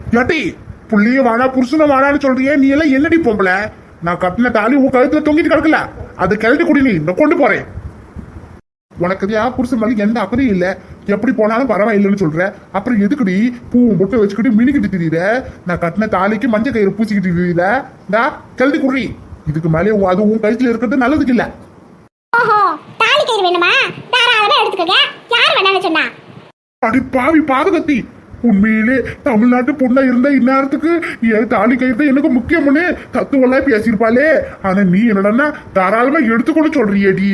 ஏட்டி புள்ளிய வாடா புருஷன வாடான்னு சொல்றியே நீ எல்லாம் என்னடி பொம்பளை? நான் கட்டின தாலி உன் கழுத்துல தொங்கிட்டு கிடக்கல. அது கிளட்டி குடி நீ நான் கொண்டு போறேன். உனக்கு யா புருஷன் மேல எந்த அக்கறையும் இல்ல. எப்படி போனாலும் பரவாயில்லைன்னு சொல்ற. அப்புறம் எதுக்குடி பூ முட்டை வச்சுக்கிட்டு மினிக்கிட்டு திரியுற? நான் கட்டின தாலிக்கு மஞ்சள் கயிறு பூச்சிக்கிட்டு திரியுற? டா கழுதி குடி. இதுக்கு மேலே அது உன் கழுத்துல இருக்கிறது நல்லதுக்கு இல்ல. ஓஹோ தாலி கயிறு வேணுமா? தாராளமா எடுத்துக்கங்க. யார் வேணாம்னு சொன்னா? அடி பாவி பாதகத்தி உண்மையிலே தமிழ்நாட்டு பொண்ணா இருந்தா இந்நேரத்துக்கு தாலி கயிறு எனக்கு முக்கியம்னு தத்துவெல்லாம் பேசியிருப்பாளே. ஆனா நீ என்னடா தாராளமா எடுத்துக்கொண்டு சொல்றியேடி.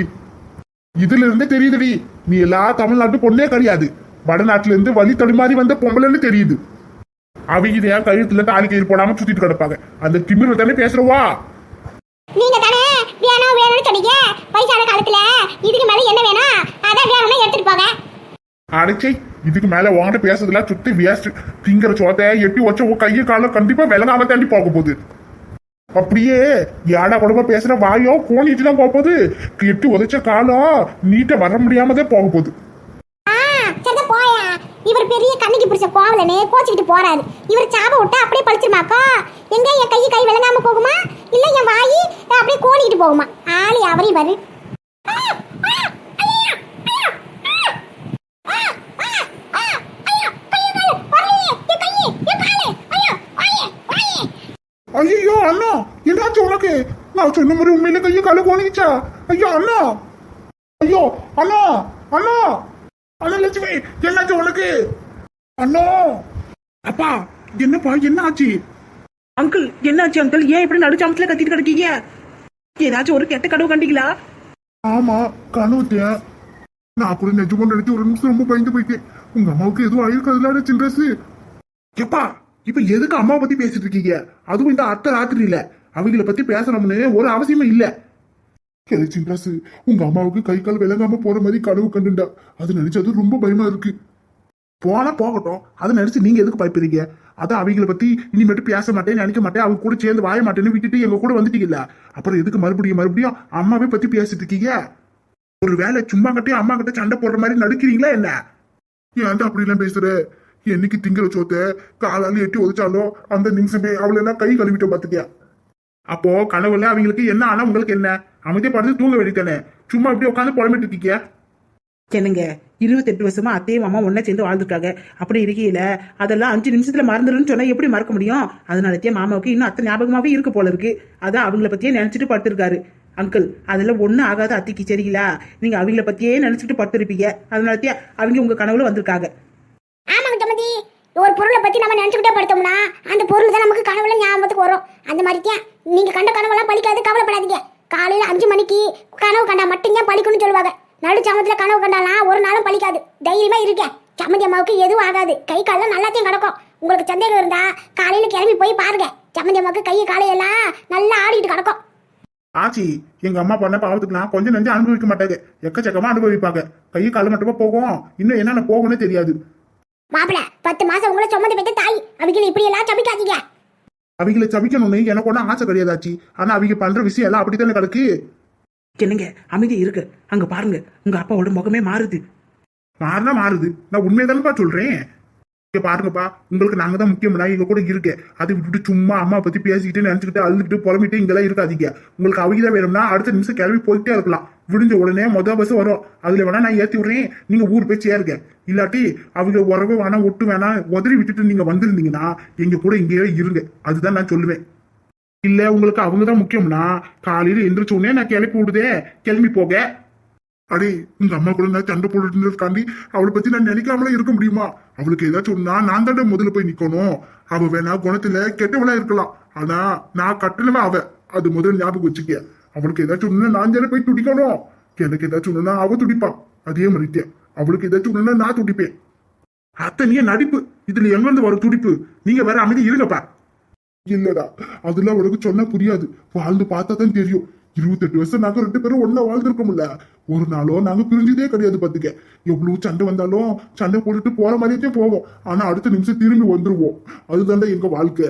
இதுல இருந்தே தெரியுதுடி நீ எல்லா தமிழ்நாட்டு பொண்ணே கிடையாது. வடநாட்டுல இருந்து வழி தடுமாறி வந்த பொம்பளைன்னு தெரியுது. அவங்க இதை ஏன் கழுத்துல தாலி கயிறு போடாம சுத்திட்டு கிடப்பாங்க. அந்த திமிர தானே பேசுறவா? நீங்க தானே வேணும் வேணும்னு சொன்னீங்க. வயசான காலத்துல இதுக்கு மேல என்ன வேணும்? அதான் வேணும்னா எடுத்துட்டு போங்க. அடைச்சை இதுக்கு மேல உன்கிட்ட பேசுறதுலாம் சுத்தி வேஸ்ட் திங்கிற சோத்தை எட்டி வச்ச உன் கையை காலம் கண்டிப்பா விலகாம தாண்டி போக போகுது. அப்படியே யாடா குடும்ப பேசுற வாயோ கோணிட்டு தான் போக போகுது. எட்டி உதைச்ச காலம் நீட்ட வர முடியாம தான் போக போகுது. ஆ இவர் பெரிய கண்ணிக்கு பிடிச்ச கோவலனே கோச்சிக்கிட்டு போறாரு. இவர் சாப விட்டா அப்படியே பழிச்சிருமாக்கா? எங்க என் கை கை விளங்காம போகுமா? இல்ல என் வாயி அப்படியே கோணிக்கிட்டு போகுமா? ஆளி அவரையும் பாரு ஆ, ஆ, ஐயையோ, ஐயோ, ஆ, ஆ, ஆ, ஆ, ஐயோ, கையை காலு, வரலையே, என் கையை, என் காலு, ஐயோ, வாயே, வாயே. ஐயோ அண்ணா உனக்கு நான் சொன்ன மாதிரி உண்மையில கையை கால கோணிச்சா ஐயோ அண்ணா. ஐயோ அண்ணா அண்ணா. அண்ணா லட்சுமி என்னாச்சு உனக்கு? அண்ணா. அப்பா என்னப்பா என்ன ஆச்சு? அங்கிள் என்னாச்சு அங்கிள் ஏன் இப்படி நடுச்சாமத்துல கத்திட்டு கிடக்கீங்க? ஏதாச்சும் ஒரு கெட்ட கனவு கண்டீங்களா? ஆமா கனவுத்தேன் நான் கூட நிஜமா நினைச்சு ஒரு நிமிஷம் ரொம்ப பயந்து போயிட்டேன். உங்க அம்மாவுக்கு எதுவும் ஆயிருக்காதுல சின்ரஸ் எப்பா இப்ப எதுக்கு அம்மாவை பத்தி பேசிட்டு இருக்கீங்க? அதுவும் இந்த அத்தை ராத்திரியில. அவங்கள பத்தி பேசணும்னு ஒரு அவசியமே இல்ல. சின்ரஸ் உங்க அம்மாவுக்கு கை கால் விளங்காம போற மாதிரி கனவு கண்டுண்டா அது நினைச்சது ரொம்ப பயமா இருக்கு. போனா போகட்டும். அதை நினைச்சு நீங்க எதுக்கு பயப்படுறீங்க? அதான் அவங்கள பத்தி இனிமேட்டு பேச மாட்டேன் நினைக்க மாட்டேன். அவங்க கூட சேர்ந்து வாய மாட்டேன்னு விட்டுட்டு எங்க கூட வந்துட்டீங்கல்ல? அப்புறம் எதுக்கு மறுபடியும் மறுபடியும் அம்மாவே பத்தி பேசிட்டு இருக்கீங்க? ஒரு வேலை சும்மா கிட்டே அம்மா கிட்ட சண்டை போடுற மாதிரி நடுக்கிறீங்களா என்ன? ஏன்டா அப்படி எல்லாம் பேசுற? என்னைக்கு திங்கிற சோத்த காலால எட்டி உதச்சாலும் அந்த நிமிஷமே அவளை எல்லாம் கை கழுவிட்டோம் பாத்துக்கியா அப்போ கனவுல அவங்களுக்கு என்ன ஆனா உங்களுக்கு என்ன? அமைதியா படுத்து தூங்க வேண்டியதானே சும்மா இப்படி உட்காந்து புலம்பிட்டு இருக்கீங்க? என்னங்க இருபத்தெட்டு வருஷமா அத்தையும் மாமா ஒன்னா சேர்ந்து வாழ்ந்துருக்காங்க. அப்படி இருக்கையில அதெல்லாம் அஞ்சு நிமிஷத்துல மறந்துடும் சொன்னா எப்படி மறக்க முடியும்? அதனாலத்தே மாமாவுக்கு இன்னும் அத்தை ஞாபகமாவே இருக்கு போல இருக்கு. அதான் அவங்கள பத்தியே நினைச்சிட்டு படுத்திருக்காரு. அங்கிள் அதெல்லாம் ஒண்ணும் ஆகாத அத்திக்கு சரிங்களா நீங்க அவங்கள பத்தியே நினைச்சிட்டு படுத்திருப்பீங்க. அதனால அவங்க உங்க கனவுல வந்திருக்காங்க. ஒரு பொருளை பற்றி நம்ம நினச்சிக்கிட்டே படுத்தோம்னா அந்த பொருள் தான் நமக்கு கனவுல ஞாபகத்துக்கு வரும். அந்த மாதிரி தான் நீங்கள் கண்ட கனவெல்லாம் பழிக்காது கவலைப்படாதீங்க. காலையில் அஞ்சு மணிக்கு கனவு கண்டா மட்டும்தான் பழிக்கணும்னு சொல்லுவாங்க. நடு சாமத்துல கனவு கண்டாலாம் ஒரு நாளும் பழிக்காது. தைரியமாக இருக்கேன். சம்மந்தி அம்மாவுக்கு எதுவும் ஆகாது. கை காலெல்லாம் நல்லாத்தையும் கிடக்கும். உங்களுக்கு சந்தேகம் இருந்தால் காலையில் கிளம்பி போய் பாருங்க. சம்மந்தி அம்மாவுக்கு கை காலையெல்லாம் நல்லா ஆடிட்டு கிடக்கும். ஆச்சி எங்க அம்மா பண்ண பாவத்துக்குலாம் கொஞ்சம் நெஞ்சம் அனுபவிக்க மாட்டாங்க. எக்கச்சக்கமா அனுபவிப்பாங்க. கை கால் மட்டுமா போகும். இன்னும் என்னென்ன போகும்னு தெரியாது. மாப்பிள பத்து மாசம் உங்களை சுமந்து பெற்ற தாய். அவங்களை இப்படி எல்லாம் சபிக்காதீங்க அவங்கள சபிக்கணும்னு எனக்கு ஒன்றும் ஆசை கிடையாதாச்சு. ஆனா அவங்க பண்ற விஷயம் எல்லாம் அப்படித்தானே கிடக்கு? என்னங்க அமைதி இருக்கு அங்க பாருங்க உங்க அப்பாவோட முகமே மாறுது. மாறினா மாறுது. நான் உண்மையை தானேப்பா சொல்றேன்? இங்க பாருங்கப்பா உங்களுக்கு நாங்க தான் முக்கியம்டா எங்க கூட இருக்கு அதை விட்டுட்டு சும்மா அம்மா பத்தி பேசிக்கிட்டு நினைச்சுக்கிட்டு அழுதுகிட்டு புலம்பிட்டு இங்கெல்லாம் இருக்காதீங்க. உங்களுக்கு அவங்க தான் வேணும்னா அடுத்த நிமிஷம் கிளம்பி போயிட்டே இருக்கலாம். விடிஞ்ச உடனே மொதல் பஸ் வரும். அதுல வேணா நான் ஏத்தி விடுறேன். நீங்க ஊர் போய் சேருங்க. இல்லாட்டி அவங்க உறவு வேணா ஒட்டு வேணா உதறி விட்டுட்டு நீங்க வந்திருந்தீங்கன்னா எங்க கூட இங்கேயே இருங்க. அதுதான் நான் சொல்லுவேன். இல்ல உங்களுக்கு அவங்க தான் முக்கியம்னா காலையில எந்திரிச்ச உடனே நான் கிளப்பி விடுதே. கிளம்பி போக. அடே உங்க அம்மா கூட நான் சண்டை போட்டுருந்ததுக்காண்டி அவளை பத்தி நான் நினைக்காமலே இருக்க முடியுமா? அவளுக்கு ஏதாச்சும் ஒண்ணா நான் தாண்டே முதல்ல போய் நிக்கணும். அவ வேணா குணத்துல கெட்டவளா இருக்கலாம். ஆனா நான் கட்டணவா அவ. அது முதல்ல ஞாபகம் வச்சுக்க. அவளுக்கு ஏதாச்சும் ஒண்ணுனா நான் தானே போய் துடிக்கணும். எனக்கு ஏதாச்சும் ஒண்ணுனா அவ துடிப்பா. அதே மாதிரி அவளுக்கு ஏதாச்சும் ஒண்ணுனா நான் துடிப்பேன். அத்தனைய நடிப்பு? இதுல எங்க இருந்து வரும் துடிப்பு? நீங்க வேற அமைதி இருங்கப்பா இல்லடா அதெல்லாம் உனக்கு சொன்னா புரியாது. வாழ்ந்து பார்த்தா தான் தெரியும். இருபத்தெட்டு வருஷம் நாங்க ரெண்டு பேரும் ஒண்ணா வாழ்ந்துருக்கோம்ல ஒரு நாளோ நாங்க பிரிஞ்சதே கிடையாது பாத்துக்க. எவ்வளவு சண்டை வந்தாலும் சண்டை போட்டுட்டு போற மாதிரியே போவோம். ஆனா அடுத்த நிமிஷம் திரும்பி வந்துருவோம். அதுதான்டா எங்க வாழ்க்கை.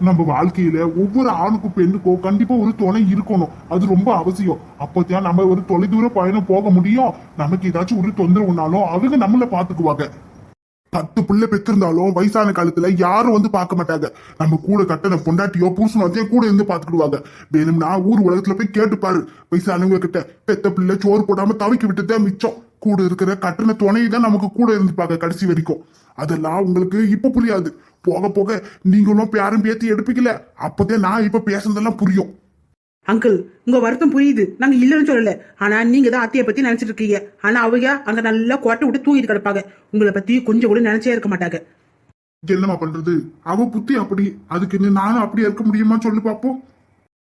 நம்ம வாழ்க்கையில ஒவ்வொரு ஆணுக்கும் பெண்ணுக்கும் கண்டிப்பா ஒரு துணை இருக்கணும். அது ரொம்ப அவசியம். அப்பத்தான் நம்ம ஒரு தொலைதூர பயணம் போக முடியும். நமக்கு ஏதாச்சும் ஒரு தொந்தரவுனாலும் அவங்க நம்மள பாத்துக்குவாங்க. பத்து பிள்ளை பெற்றிருந்தாலும் வயசான காலத்துல யாரும் வந்து பார்க்க மாட்டாங்க. நம்ம கூட கட்டண பொண்டாட்டியோ பூசணத்தையும் கூட இருந்து பாத்துக்கிடுவாங்க. வேணும்னா ஊர் உலகத்துல போய் கேட்டுப்பாரு வயசானவங்க கிட்ட பெத்த பிள்ளை சோறு போடாம தவிக்க விட்டுதான் மிச்சம். கூட இருக்கிற கட்டண துணை தான் நமக்கு கூட இருந்துப்பாங்க கடைசி வரைக்கும். அதெல்லாம் உங்களுக்கு இப்ப புரியாது. போக போக நீங்களும் பேரும் பேத்தி எடுப்பீங்கல அப்பதான் நான் இப்ப பேசுனதெல்லாம் புரியும். அங்கிள் உங்க வருத்தம் புரியுது. நாங்க இல்லைன்னு சொல்லல. ஆனா நீங்க தான் அத்தைய பத்தி நினைச்சிட்டு இருக்கீங்க. ஆனா அவங்க அங்க நல்லா கோட்டை விட்டு தூங்கிட்டு கிடப்பாங்க. உங்களை பத்தி கொஞ்சம் கூட நினைச்சே இருக்க மாட்டாங்க. என்னம்மா பண்றது? அவ புத்தி அப்படி. அதுக்கு நானும் அப்படியே இருக்க முடியுமா சொல்லு பாப்போம்.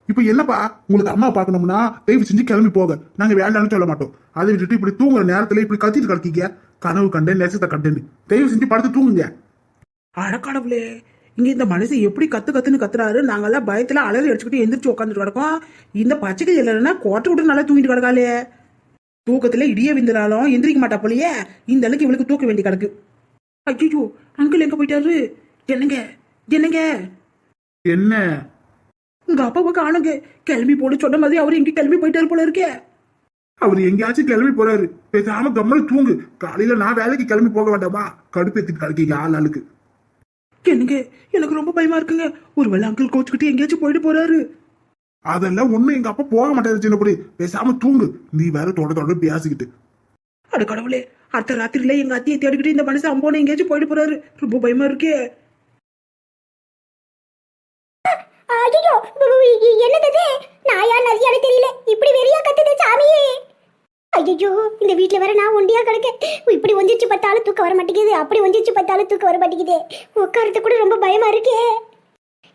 இப்ப என்னப்பா? உங்களுக்கு அம்மா பார்க்கணும்னா தயவு செஞ்சு கிளம்பி போக நாங்க வேண்டாம்னு சொல்ல மாட்டோம். அதை விட்டுட்டு இப்படி தூங்குற நேரத்துல இப்படி கத்திட்டு கிடக்கீங்க? கனவு கண்டேன் நெசத்தை கண்டேன்னு. தயவு செஞ்சு படுத்து தூங்குங்க. அடக்கடவுளே. இங்க இந்த மனுஷன் எப்படி கத்து கத்துன்னு கத்துறாரு? நாங்கெல்லாம் பயத்துல அலறி அடிச்சுக்கிட்டு எந்திரிச்சு உட்காந்துட்டு கிடக்கோம். இந்த பச்சைக்கு இல்லைன்னா கோட்டை விட்டு நல்லா தூங்கிட்டு கிடக்காளே. தூக்கத்துல இடிய விந்துனாலும் எந்திரிக்க மாட்டா போலயே. இந்த அளவுக்கு இவளுக்கு தூக்க வேண்டி கிடக்கு ஐயோ அங்கிள் எங்க போயிட்டாரு? என்னங்க? என்னங்க? என்ன? உங்க அப்பாவை காணுங்க. கிளம்பி போட சொன்ன மாதிரி அவர் எங்க கிளம்பி போயிட்டாரு போல இருக்கே. அவர் எங்கேயாச்சும் கிளம்பி போறாரு. பேசாம கம்மனு தூங்கு. காலையில நான் வேலைக்கு கிளம்பி போக வேண்டாமா? கடுப்பேத்திட்டு கிடக்கீங்க ஆள் ஆளுக்கு. என்னங்க எனக்கு ரொம்ப பயமா இருக்குங்க. ஒருவேளை அங்கிள் கோச்சுக்கிட்டு எங்கேயாச்சும் போயிட்டு போறாரு. அதெல்லாம் ஒண்ணும் எங்க அப்பா போக மாட்டாரு சின்னப்படி. பேசாம தூங்கு. நீ வேற தொட தொட பேசிக்கிட்டு. அட கடவுளே அடுத்த ராத்திரில எங்க அத்தையை தேடிக்கிட்டு இந்த மனுஷன் அம்போன எங்கேயாச்சும் போயிட்டு போறாரு. ரொம்ப பயமா இருக்கே. ஐயோ என்னது? நாயா நரியானு தெரியல. இப்படி வெறியா கத்துது சாமியே. ஐயோ இந்த வீட்டில் வேற நான் ஒண்டியா கிடக்கேன். இப்படி ஒஞ்சிச்சு பார்த்தாலும் தூக்கம் வர மாட்டேங்குது. அப்படி ஒஞ்சிச்சு பார்த்தாலும் தூக்கம் வர மாட்டேங்குது. உட்காரத்து கூட ரொம்ப பயமா இருக்கே.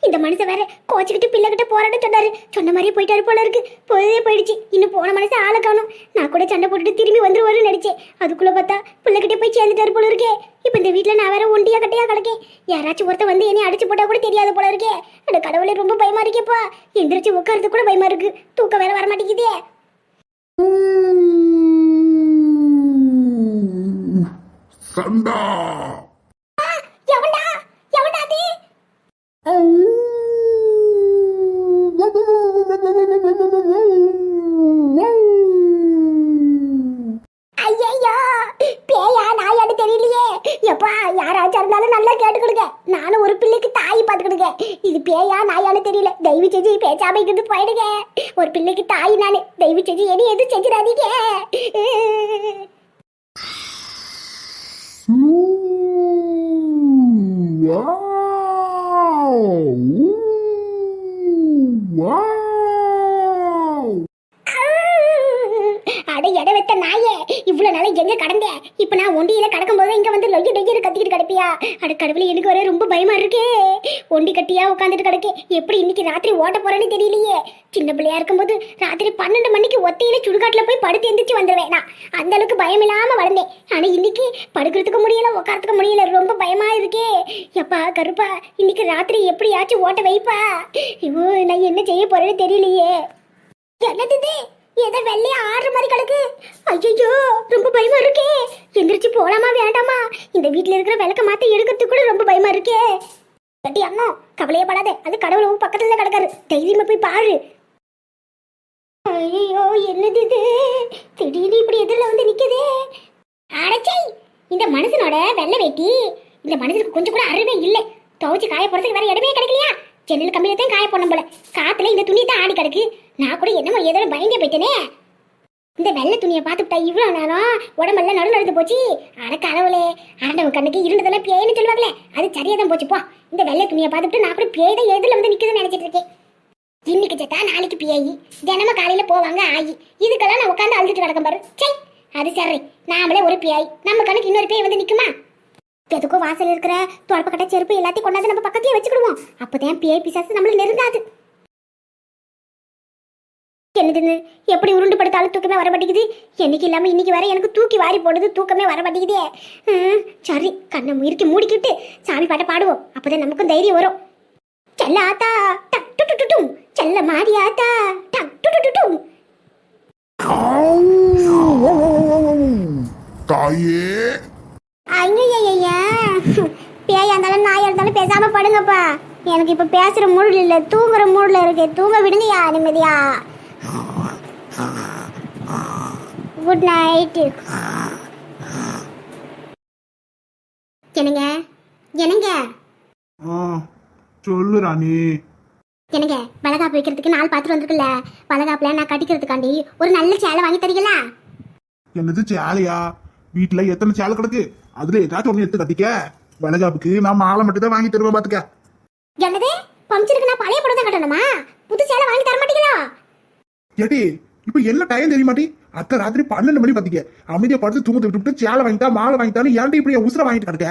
இந்த மனுஷன் வேற கோச்சிக்கிட்டு பிள்ளைகிட்ட போராட்ட சொன்னாரு. சொன்ன மாதிரியே போயிட்டாரு போல இருக்கு. போயதே போயிடுச்சு. இன்னும் போன மனுஷன் ஆளை காணும். நான் கூட சண்டை போட்டுட்டு திரும்பி வந்துருவாருன்னு நினைச்சேன். அதுக்குள்ள பார்த்தா பிள்ளைகிட்ட போய் சேர்ந்துட்டாரு போல இருக்கே. இப்போ இந்த வீட்டில் நான் வேற ஒண்டியா கட்டையா கிடக்கேன். யாராச்சும் ஒருத்தன் வந்து என்னை அடிச்சு போட்டா கூட தெரியாது போல இருக்கே. அந்த கடவுளே ரொம்ப பயமா இருக்கேப்பா. எந்திரிச்சு உட்கார்றது கூட பயமா இருக்கு. தூக்கம் வேற வர மாட்டேங்குதே. சண்டா எவன்டா எவன்டா அது ஐயையோ பேயா நாயான்னு தெரியலையே எப்பா யாராச்சும் இருந்தாலும் நல்லா கேட்டுக்கிடுங்க. நானும் ஒரு பிள்ளைக்கு தாய் பார்த்துக்கிடுங்க. இது பேயா நாயானு தெரியல. தெய்வ செஞ்சு பேசாம இருந்து போயிடுங்க. ஒரு பிள்ளைக்கு தாய் நானு. தெய்வ செஞ்சு இனி எதுவும் செஞ்சிடாதீங்க. அட எட வெத்த நாயே. இவ்வளவு நாளா எங்க கடந்தே? இப்ப நான் ஒண்டியில கடக்கும் போது இங்க வந்து லொய்ய டொய்யரு கத்திக்கிட்டு கிடப்பியா? அட கடவுளே எனக்கு வர ரொம்ப பயமா இருக்கே. ஒண்டி கட்டியா உட்காந்துட்டு கிடக்கு. எப்படி இன்னைக்கு ராத்திரி ஓட்ட போறேன்னு தெரியலையே. சின்ன பிள்ளையா இருக்கும்போது ராத்திரி பன்னெண்டு மணிக்கு ஒத்தையில சுடுகாட்டுல போய் படுத்து எந்திரிச்சு வந்துடுவேன் நான். அந்த அளவுக்கு பயம் இல்லாம வளர்ந்தேன். ஆனா இன்னைக்கு படுக்கிறதுக்கு முடியல உட்காரத்துக்கு முடியல. ரொம்ப பயமா இருக்கே. எப்பா கருப்பா இன்னைக்கு ராத்திரி எப்படியாச்சும் ஓட்ட வைப்பா. ஐயோ நான் என்ன செய்ய போறேன்னு தெரியலையே. என்னது ஏதோ வெள்ளையா ஆடுற மாதிரி கிடக்கு. ஐயோ ரொம்ப பயமா இருக்கே. எந்திரிச்சு போலாமா வேண்டாமா? இந்த வீட்டுல இருக்கிற விளக்க மாத்தி எடுக்கிறதுக்கு கூட ரொம்ப பயமா இருக்கே. கட்டி அண்ணா கவலையே படாத. அது கடவுள் பக்கத்துல கிடக்காரு. தைரியமா போய் பாரு. ஐயோ என்னது இது? திடீர்னு இப்படி எதிரில் வந்து நிக்குதே. அடச்சை இந்த மனுஷனோட வெள்ளை வேட்டி இந்த மனுஷனுக்கு கொஞ்சம் கூட அறிவே இல்லை. துவச்சி காய போறதுக்கு வேற இடமே கிடைக்கலையா? ஜன்னல் கம்பியில தான் காய போன போல. காத்துல இந்த துணி தான் ஆடி கிடக்கு. நான் கூட என்னமோ ஏதோ பயந்து போயிட்டேனே. இந்த வெள்ளை துணியை பார்த்துட்டா இவ்வளோ நேரம் உடம்பெல்லாம் நடு நடந்து போச்சு. அட கடவுளே. அரண்டவன் கண்ணுக்கு இருந்ததெல்லாம் பேய்னு சொல்லுவாங்களே. அது சரியா தான் போச்சு. போ. இந்த வெள்ளை துணியை பார்த்துட்டு நான் கூட பேய் தான் எதிரில் வந்து நிற்குதுன்னு நினைச்சிட்டு இருக்கேன். இன்னைக்கு செத்தா நாளைக்கு பேயி. தினமும் காலையில போவாங்க ஆயி. இதுக்கெல்லாம் நான் உட்காந்து அழுதுட்டு கிடக்கம் பாரு. சை அது சரி. நாமளே ஒரு பேய். நம்ம கணக்கு இன்னொரு பேய் வந்து நிற்குமா எதுக்கும் வாசல் இருக்கிற துவரப்பக்கட்ட செருப்பு எல்லாத்தையும் கொண்டாந்து நம்ம பக்கத்தையே வச்சுக்கிடுவோம். அப்போதான் பேய் பிசாசு நம்மள நெருங்காது. என்னதுன்னு? எப்படி உருண்டு படுத்தாலும் தூக்கமே வர மாட்டேங்குது. என்னைக்கு இல்லாமல் இன்னைக்கு வர எனக்கு தூக்கி வாரி போடுது தூக்கமே வர மாட்டேங்குதே. சரி கண்ணை முயற்சி மூடிக்கிட்டு சாமி பாட்டை பாடுவோம். அப்போதான் நமக்கும் தைரியம் வரும். செல்ல ஆத்தா டக் டு டு டு டும். செல்ல மாறி ஆத்தா டக் டு டு டு டும். தாயே ஐயையையா பேயா இருந்தாலும் நாயா இருந்தாலும் பேசாம படுங்கப்பா. எனக்கு இப்ப பேசுற மூடு இல்ல தூங்குற மூடுல இருக்கு. தூங்க விடுங்கயா நிம்மதியா. குட் நைட் என்னங்க? என்னங்க? ஆ சொல்லு ராணி. என்னங்க? வளகாப்பு வைக்கிறதுக்கு நாள் பார்த்துட்டு வந்திருக்குல்ல? வளகாப்புல நான் கட்டிக்கிறதுக்காண்டி ஒரு நல்ல சேலை வாங்கி தரீங்களா? என்னது சேலையா? வீட்டுல எத்தனை சேலை கிடக்கு? அதுல ஏதாச்சும் ஒண்ணு எடுத்து கட்டிக்க. வளகாப்புக்கு நான் மாலை மட்டும் தான் வாங்கி தருவேன் பாத்துக்க. என்னது? பம்சனுக்கு நான் பழைய படம் தான் கட்டணுமா? புது சேலை வாங்கி தர மாட்டீங்களா? ஏடி இப்ப என்ன டைம் தெரிய மாட்டி அத்தை ராத்திரி பன்னெண்டு மணி பாத்தீங்க அமைதியா படுத்து தூங்க விட்டு சேலை வாங்கிட்டா மாலை வாங்கிட்டான்னு ஏன்டி இப்படி உசுர வாங்கிட்டு கிடக்க?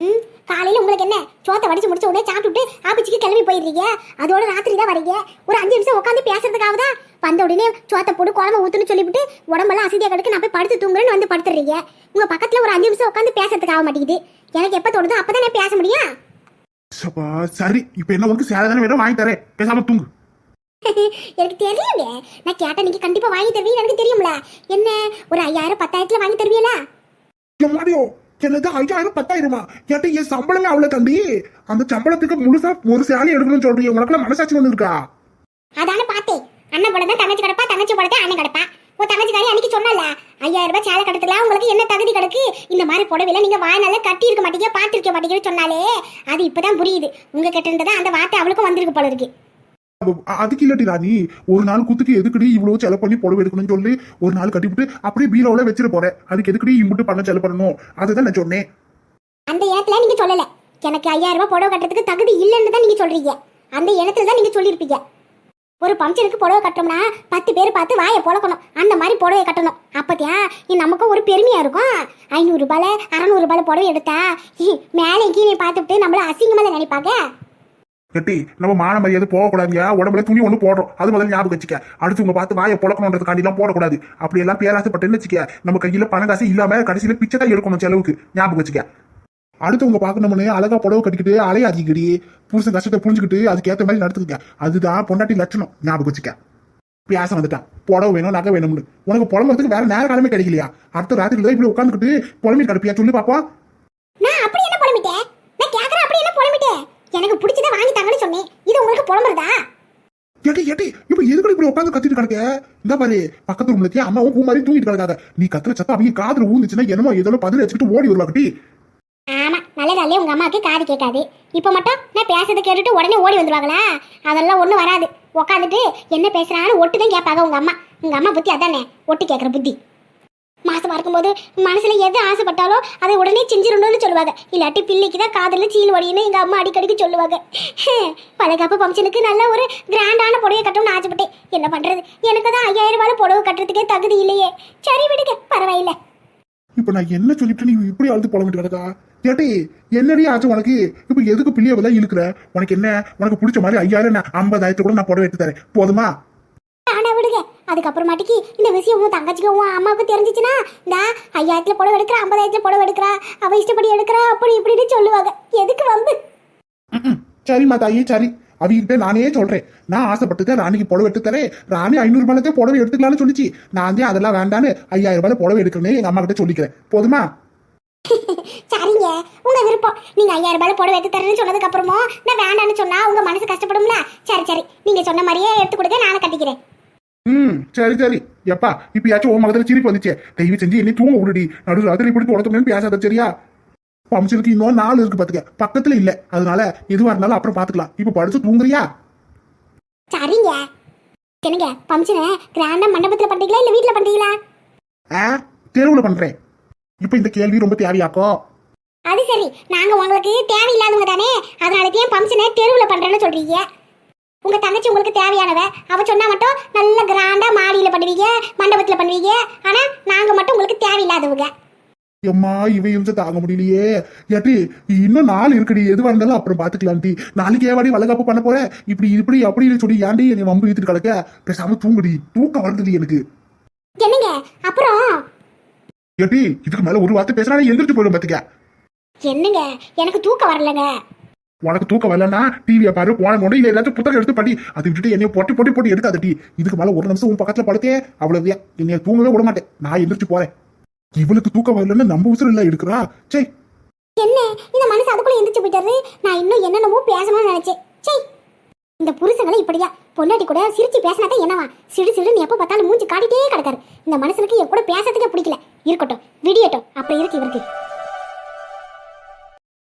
ம் காலையில உங்களுக்கு என்ன? சோத்தை வடிச்சு முடிச்ச உடனே சாப்பிட்டுட்டு ஆபிச்சுக்கு கிளம்பி போயிடுறீங்க? அதோட ராத்திரி தான் வரீங்க. ஒரு அஞ்சு நிமிஷம் உட்காந்து பேசுறதுக்காக தான் வந்த உடனே சோத்தை போட்டு குழம்பு ஊத்துன்னு சொல்லிவிட்டு உடம்பெல்லாம் அசதியா கிடக்கு நான் போய் படுத்து தூங்குறேன்னு வந்து படுத்துறீங்க. உங்க பக்கத்துல ஒரு அஞ்சு நிமிஷம் உட்காந்து பேசுறதுக்கு ஆக மாட்டேங்குது. எனக்கு எப்ப தோணுதோ அப்பதான் நான் பேச முடியும். சரி இப்ப என்ன உனக்கு சேலை தானே வேணும்? வாங்கி தரேன். பேசாம தூங்கு. எனக்கு தெரியுங்க நான் கேட்ட நீங்க கண்டிப்பா வாங்கி தருவீங்க எனக்கு தெரியும்ல. என்ன ஒரு ஐயாயிரம் பத்தாயிரத்துல வாங்கி தருவீங்களா? என்னது ஐயாயிரம் பத்தாயிரமா? என்கிட்ட என் சம்பளமே அவ்வளவு தம்பி? அந்த சம்பளத்துக்கு முழுசா ஒரு சேலை எடுக்கணும்னு சொல்றீங்க உனக்குலாம் மனசாட்சி ஒண்ணு இருக்கா? அதானே பார்த்தேன் அண்ணன் படம் தான் தங்கச்சி கிடப்பா தங்கச்சி படத்தை அண்ணன் கிடப்பா. உன் தங்கச்சிக்காரி அன்னைக்கு சொன்னல ஐயாயிரம் ரூபாய் சேலை கட்டத்துல உங்களுக்கு என்ன தகுதி கிடக்கு? இந்த மாதிரி புடவையில நீங்க வாய்னால கட்டி இருக்க மாட்டீங்க பார்த்திருக்க மாட்டீங்கன்னு சொன்னாலே அது இப்பதான் புரியுது. உங்க கிட்ட இருந்ததா அந்த வார்த்தை அவளுக்கும் வந்திருக்கு போல இருக்கு. அதுக்கு இல்லாட்டி ராணி ஒரு நாள் குத்துக்கு எதுக்குடி இவ்வளவு செலவு பண்ணி புடவை எடுக்கணும்னு சொல்லி ஒரு நாள் கட்டிவிட்டு அப்படியே பீரோல வச்சிட போறேன். அதுக்கு எதுக்குடி இம்புட்டு பண்ண செலவு பண்ணணும்? அதுதான் நான் சொன்னேன். அந்த இடத்துல நீங்க சொல்லல. எனக்கு ஐயாயிரம் ரூபாய் புடவை கட்டுறதுக்கு தகுதி இல்லைன்னு தான் நீங்க சொல்றீங்க. அந்த இடத்துல தான் நீங்க சொல்லியிருப்பீங்க. ஒரு ஃபங்க்ஷனுக்கு புடவை கட்டணும்னா பத்து பேர் பார்த்து வாயை பொழக்கணும். அந்த மாதிரி புடவை கட்டணும். அப்பத்தியா இது நமக்கும் ஒரு பெருமையா இருக்கும். ஐநூறு ரூபாயில அறநூறு ரூபாயில புடவை எடுத்தா மேலே கீழே பார்த்துட்டு நம்மள அசிங்கமா தான் நினைப்பாங்க. கட்டி நம்ம மான மரியாதை போகக்கூடாதுங்க. உடம்புல துணி ஒண்ணு போடுறோம். அது முதல்ல ஞாபகம் வச்சுக்க. அடுத்தவங்க பார்த்து வாயை புழக்கணுன்றதுக்காண்டி எல்லாம் போடக்கூடாது. அப்படி எல்லாம் பேராசைப்பட்டுன்னு வச்சுக்க. நம்ம கையில பணம் காசு இல்லாம கடைசியில பிச்சை தான் எடுக்கணும் செலவுக்கு. ஞாபகம் வச்சுக்க. அடுத்தவங்க பார்க்கணும்னு அழகா புடவை கட்டிக்கிட்டு அலையாதிக்கடி புருஷன் கஷ்டத்தை புரிஞ்சுக்கிட்டு அதுக்கேற்ற மாதிரி நடத்துக்குங்க அதுதான் பொண்டாட்டி லட்சணம். ஞாபகம் வச்சுக்க. பேச வந்துட்டான். புடவை வேணும் நகை வேணும்னு. உனக்கு புலம்புறதுக்கு வேற நேர காலமே கிடைக்கலையா? அடுத்த ராத்திரில இப்படி உட்காந்துக்கிட்டு புலம்பி கிடப்பியா? சொல்லி பாப்பா நான் அப்படி என்ன புலம்பிட்டேன் நான் கேக்குறேன் அப்படி என்ன புலம்பிட்டேன் எனக்கு பிடிச்சதை வாங்கி தாங்கன்னு சொன்னேன். இது உங்களுக்கு புலம்புறதா? ஏட்டி ஏட்டி இப்ப எதுக்கு இப்படி உட்காந்து கத்திட்டு கிடக்க? இந்த பாரு பக்கத்து ரூம்ல அம்மாவும் பூ மாதிரி தூங்கிட்டு கிடக்காங்க நீ கத்துற சத்தம் அவங்க காதுல ஊந்துச்சுன்னா என்னமோ ஏதோ பதில் வச்சுக்கிட்டு ஓடி வருவாங்கட்டி ஆமா நல்ல நாளே உங்க அம்மாவுக்கு காது கேட்காது. இப்போ மட்டும் நான் பேசுறதை கேட்டுட்டு உடனே ஓடி வந்துருவாங்களா? அதெல்லாம் ஒன்றும் வராது. உக்காந்துட்டு என்ன பேசுறான்னு ஒட்டு தான் கேட்பாங்க உங்க அம்மா. உங்க அம்மா புத்தி அதானே? ஒட்டு கேட்குற புத்தி. மாசமா இருக்கும்போது மனசுல எது ஆசைப்பட்டாலும் அதை உடனே செஞ்சிடணும்னு சொல்லுவாங்க. இல்லாட்டி பிள்ளைக்கு தான் காதல சீல் வடின்னு எங்க அம்மா அடிக்கடிக்கு சொல்லுவாங்க. பழகாப்பு ஃபங்க்ஷனுக்கு நல்ல ஒரு கிராண்டான புடவை கட்டணும்னு ஆசைப்பட்டேன். என்ன பண்றது? எனக்கு தான் ஐயாயிரம் ரூபாய் புடவை கட்டுறதுக்கே தகுதி இல்லையே. சரி விடுங்க பரவாயில்ல. இப்ப நான் என்ன சொல்லிட்டு நீ இப்படி அழுது புலம்பிட்டு கிடக்கா? ஏட்டி என்னடி ஆச்சு உனக்கு? இப்ப எதுக்கு பிள்ளைய விலை இழுக்கிற? உனக்கு என்ன? உனக்கு பிடிச்ச மாதிரி ஐயாயிரம் நான் ஐம்பதாயிரத்து கூட நான் புடவை எடுத்து தரேன். போதுமா? அதுக்கப்புறமாட்டிக்கு இந்த விஷயம் உன் தங்கச்சிக்கு உன் அம்மாவுக்கு தெரிஞ்சிச்சுன்னா இந்த ஐயாயிரத்துல புடவை எடுக்கிறா ஐம்பதாயிரத்துல புடவை எடுக்கிறா அவ இஷ்டப்படி எடுக்கிறா அப்படி இப்படின்னு சொல்லுவாங்க. எதுக்கு வந்து ம்ம். சரிம்மா தாயி சரி. அவகிட்ட நானே சொல்றேன். நான் ஆசைப்பட்டு ராணிக்கு புடவை எடுத்து தரேன். ராணி ஐநூறு ரூபாய்க்கு புடவை எடுத்துக்கலாம்னு சொல்லிச்சு. நான் தான் அதெல்லாம் வேண்டான்னு ஐயாயிரம் ரூபாய் புடவை எடுக்கணும்னு எங்க அம்மா கிட்ட சொல்லிக்கிறேன். போதுமா? சரிங்க. உங்க விருப்பம். நீங்க ஐயாயிரம் ரூபாய் புடவை எடுத்து தரேன்னு சொன்னதுக்கு அப்புறமா நான் வேண்டான்னு சொன்னா உங்க மனசு கஷ்டப்படும்ல? சரி சரி. நீங்க சொன்ன மாதிரியே எடுத்து கொடுங்க நானும் கட்டிக்கிறேன். ம் சரி சரி. எப்பா இப்பயாச்சும் உன் மகத்துல சிரிப்பு வந்துச்சே. தயவு செஞ்சு என்னை தூங்க விடுடி. நடு ராத்திரி இப்படி உடத்துக்கணும்னு பேசாத சரியா? பம்சனுக்கு இன்னும் நாலு இருக்கு பாத்துக்க. பக்கத்துல இல்ல. அதனால எதுவா இருந்தாலும் அப்புறம் பாத்துக்கலாம். இப்ப படுத்து தூங்குறியா? சரிங்க. என்னங்க ஃபங்க்ஷனை கிராண்டா மண்டபத்துல பண்றீங்களா இல்ல வீட்ல பண்றீங்களா? ஆ தெருவுல பண்றேன். இப்ப இந்த கேள்வி ரொம்ப தேவையாக்கோ? அது சரி. நாங்க உங்களுக்கு தேவையில்லாதவங்க தானே. அதனால தான் ஃபங்க்ஷனை தெருவில் பண்றேன்னு சொல்றீங்க. உங்க தங்கச்சி உங்களுக்கு தேவையானவ அவ சொன்னா மட்டும் நல்ல கிராண்டா மாடியில பண்ணுவீங்க மண்டபத்துல பண்ணுவீங்க. ஆனா நாங்க மட்டும் உங்களுக்கு தேவையில்லாதவங்க. எம்மா இவ இருந்து தாங்க முடியலையே. ஏட்டி இன்னும் நாள் இருக்குடி. எதுவா இருந்தாலும் அப்புறம் பாத்துக்கலாம்டி நாளைக்கு ஏவாடி வளகாப்பு பண்ண போற? இப்படி இப்படி அப்படின்னு சொல்லி ஏன்டி என்னை வம்பு இழுத்துட்டு கிடக்க பேசாம தூங்குடி. தூக்கம் வருதுடி எனக்கு. என்னங்க? அப்புறம்? ஏட்டி இதுக்கு மேல ஒரு வார்த்தை பேசினா எந்திரிச்சு போயிடும் பாத்துக்க. என்னங்க? எனக்கு தூக்கம் வரலங்க. உனக்கு தூக்கம் வரலன்னா டிவியை பாரு போன முறை இல்லை எல்லாத்தையும் புத்தகம் எடுத்து படி. அதை விட்டுட்டு என்னைய பொட்டி பொட்டி போட்டு எடுக்காத டி. இதுக்கு மேலே ஒரு நிமிஷம் உன் பக்கத்தில் படுத்தே அவ்வளவுதான் என்னைய தூங்கவே விட மாட்டேன். நான் எந்திரிச்சு போறேன். இவளுக்கு தூக்கம் வரலன்னு நம்ம உசுறு இல்லை எடுக்கிறா. சே என்ன? இந்த மனசு அதுக்குள்ள எந்திரிச்சு போயிட்டாரு. நான் இன்னும் என்னென்னமோ பேசணும்னு நினைச்சேன். சே இந்த புருஷங்களை இப்படியா. பொண்டாட்டி கூட சிரிச்சு பேசினாதான் என்னவா? சிடு சிடுன்னு எப்போ பார்த்தாலும் மூஞ்சி காட்டிட்டே கிடக்காரு. இந்த மனுஷனுக்கு என் கூட பேசுறதுக்கே பிடிக்கல. இருக்கட்டும் விடியட்டும். அப்படி இருக்கு இவருக்கு.